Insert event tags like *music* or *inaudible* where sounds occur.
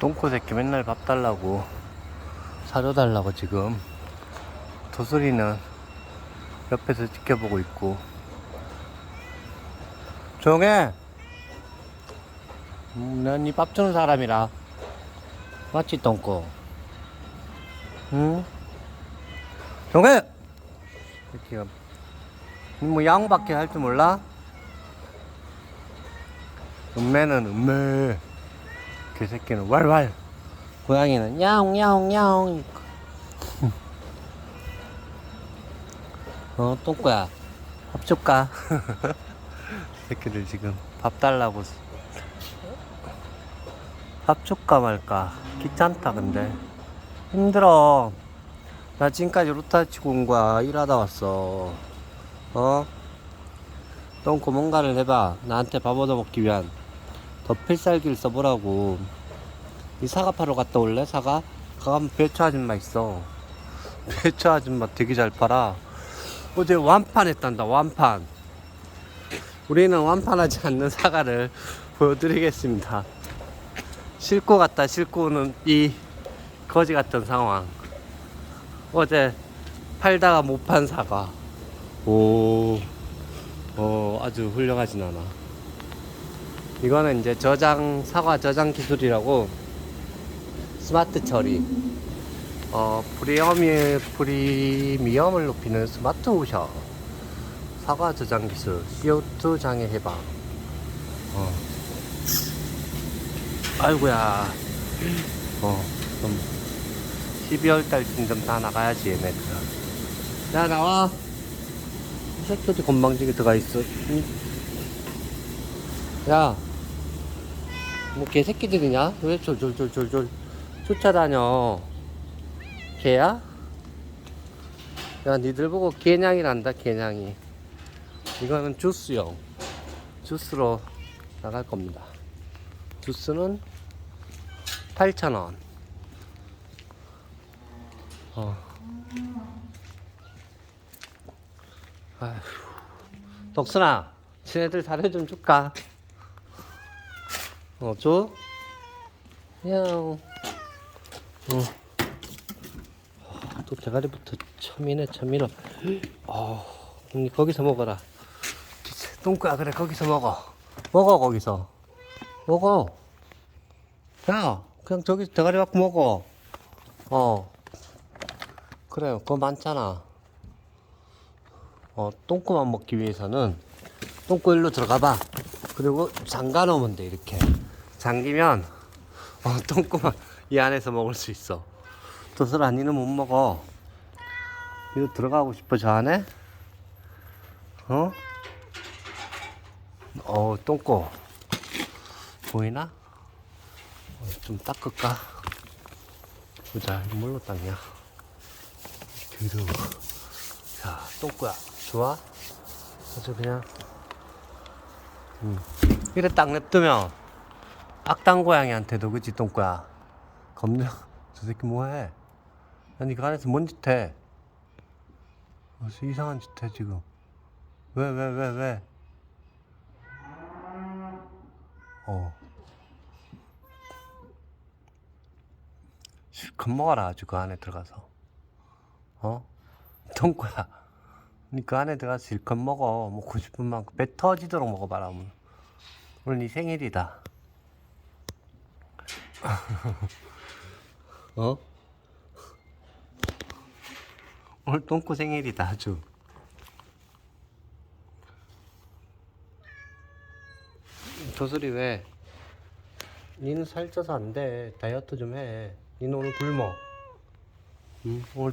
똥꼬 새끼 맨날 밥 달라고 사줘 달라고 지금 도소리는 옆에서 지켜보고 있고. 조용해! 음, 난이 밥 주는 사람이라. 맞지 똥꼬? 응? 조용해! 새끼가 뭐 야옹밖에 할 줄 몰라? 음매는 음매 개새끼는 왈왈. 고양이는 야옹 야옹 야옹. 어 똥꼬야? 밥 줄까? 새끼들 지금 밥 달라고 밥 줄까 말까? 귀찮다 근데. 힘들어. 나 지금까지 루타 치고 온 거야. 일하다 왔어. 어? 똥꼬 뭔가를 해봐. 나한테 밥 얻어먹기 위한 더 필살기를 써보라고. 이 사과 파러 갔다 올래? 사과? 가면 배추 아줌마 있어. *laughs* 배추 아줌마 되게 잘 팔아. 어제 완판 했단다 완판. 우리는 완판하지 않는 사과를 *laughs* 보여드리겠습니다. 싣고 갔다 싣고 오는 이 거지 같은 상황. 어제 팔다가 못 판 사과. 오, 어, 아주 훌륭하진 않아. 이거는 이제 저장, 사과 저장 기술이라고 스마트 처리. 어, 프리미엄, 프리미엄을 높이는 스마트 오셔. 사과 저장 기술, CO2 장애 해방. 어. 아이고야. 어, 좀 12월 달쯤 좀 다 나가야지, 얘네들. 야, 나와. 이 새끼 어디 건방지게 들어가 있어. 응? 야, 뭐 개새끼들이냐? 왜 졸졸졸졸졸 쫓아다녀? 개야? 야, 니들 보고 개냥이란다, 개냥이. 이거는 주스용. 주스로 나갈 겁니다. 주스는 8,000원. 어. 아휴. 덕순아, 지네들 사료 좀 줄까? 어, 줘? 야옹. 어. 아, 또 대가리부터 처미네, 처미노. 어, 언니 거기서 먹어라. 똥꼬야, 그래, 거기서 먹어. 먹어, 거기서. 먹어. 야, 그냥 저기 대가리 갖고 먹어. 어. 그래, 그거 많잖아. 어, 똥꼬만 먹기 위해서는 똥꼬 일로 들어가 봐. 그리고 잠가 놓으면 돼, 이렇게. 잠기면, 어, 똥꼬만 이 안에서 먹을 수 있어. 도슬아, 니는 못 먹어. 이거 들어가고 싶어, 저 안에? 어? 어, 똥꼬. 보이나? 어, 좀 닦을까? 보자, 뭘로 닦냐? 더러워. 자, 똥꼬야. 좋아? 아주 그냥, 음. 이래 딱 냅두면, 악당 고양이한테도, 그치, 똥꼬야? 겁나, *laughs* 저 새끼 뭐해? 아니, 그 안에서 뭔 짓 해? 무슨 이상한 짓 해, 지금. 왜, 왜, 왜, 왜? 어. 실컷 먹어라, 아주 그 안에 들어가서. 어? 똥꼬야. 니그 안에 들어가서 실컷 먹어. 먹고 싶은 만큼 배 터지도록 먹어봐라. 오늘, 오늘 네 생일이다. *laughs* 어? 오늘 똥꼬 생일이다, 아주. 도술이 왜? 니는 살쪄서 안 돼. 다이어트 좀 해. 니는 오늘 굶어. 응? 오늘